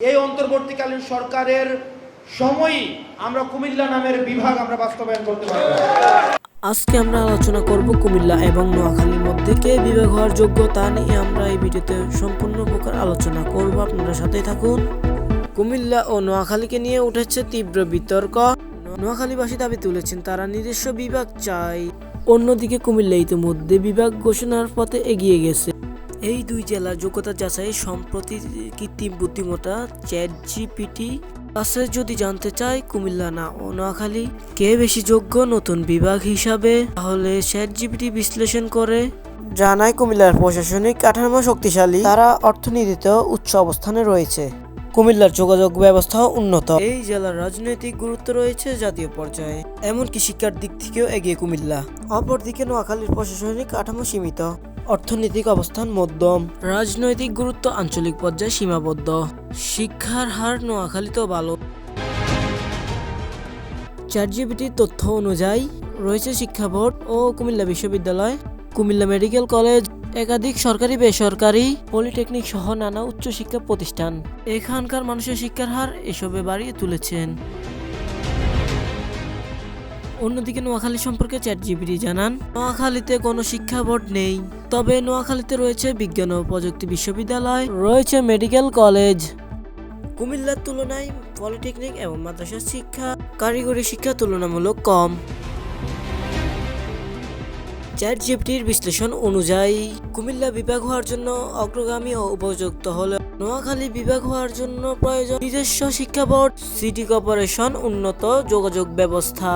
এই অন্তর্বর্তীকালীন সরকারের সময়ই আমরা কুমিল্লা নামের বিভাগ আমরা বাস্তবায়ন করতে পারব। আজকে আমরা আলোচনা করব কুমিল্লা এবং নোয়াখালীর মধ্যে কে বিভাগ হওয়ার যোগ্য তা নিয়ে আমরা এই ভিডিওতে সম্পূর্ণ প্রকার আলোচনা করব। আপনারা সাথেই থাকুন। কুমিল্লা ও নোয়াখালীকে নিয়ে উঠেছে তীব্র বিতর্ক। নোয়াখালীবাসী দাবি তুলেছেন, তারা নিজস্ব বিভাগ চাই অন্যদিকে কুমিল্লা ইতিমধ্যে বিভাগ ঘোষণার পথে এগিয়ে গেছে। এই দুই জেলার যোগ্যতা যাচাই সম্প্রতি কৃত্রিম বুদ্ধিমত্তা চ্যাট জিপিটি কাছে যদি জানতে চাই কুমিল্লা না ও নোয়াখালী। কে বেশি যোগ্য নতুন বিভাগ হিসাবে? তাহলে চ্যাট জিপিটি বিশ্লেষণ করে। জানায় কুমিল্লার প্রশাসনিক কাঠামো শক্তিশালী। তারা অর্থনীতিতে উচ্চ অবস্থানে রয়েছে। কুমিল্লার যোগাযোগ ব্যবস্থা উন্নত। এই জেলার রাজনৈতিক গুরুত্ব রয়েছে জাতীয় পর্যায়ে। এমনকি শিক্ষার দিক থেকেও এগিয়ে কুমিল্লা। অপরদিকে নোয়াখালীর প্রশাসনিক কাঠামো সীমিত। অর্থনৈতিক অবস্থান মধ্যম। রাজনৈতিক গুরুত্ব আঞ্চলিক পর্যায়ে সীমাবদ্ধ। শিক্ষার হার নোয়াখালীতেও ভালো। চার জিবিটির তথ্য অনুযায়ী রয়েছে শিক্ষা বোর্ড ও কুমিল্লা বিশ্ববিদ্যালয়, কুমিল্লা মেডিকেল কলেজ, একাধিক সরকারি, বেসরকারি, পলিটেকনিক সহ নানা উচ্চশিক্ষা প্রতিষ্ঠান। এখানকার মানুষের শিক্ষার হার এসবে বাড়িয়ে তুলেছেন। অন্যদিকে নোয়াখালী সম্পর্কে চ্যাট জিবিটি জানান, নোয়াখালীতে কোনো শিক্ষা বোর্ড নেই। তবে নোয়াখালীতে রয়েছে বিজ্ঞান ও প্রযুক্তি বিশ্ববিদ্যালয়, রয়েছে মেডিকেল কলেজ। কুমিল্লার তুলনায় পলিটেকনিক এবং মাদ্রাসা শিক্ষা কারিগরি শিক্ষা তুলনামূলক কম। চ্যাট জিপিটির বিশ্লেষণ অনুযায়ী, কুমিল্লা বিভাগ হওয়ার জন্য অগ্রগামী ও উপযুক্ত হলে নোয়াখালী বিভাগ হওয়ার জন্য প্রয়োজন নিজস্ব শিক্ষা বোর্ড, সিটি কর্পোরেশন, উন্নত যোগাযোগ ব্যবস্থা।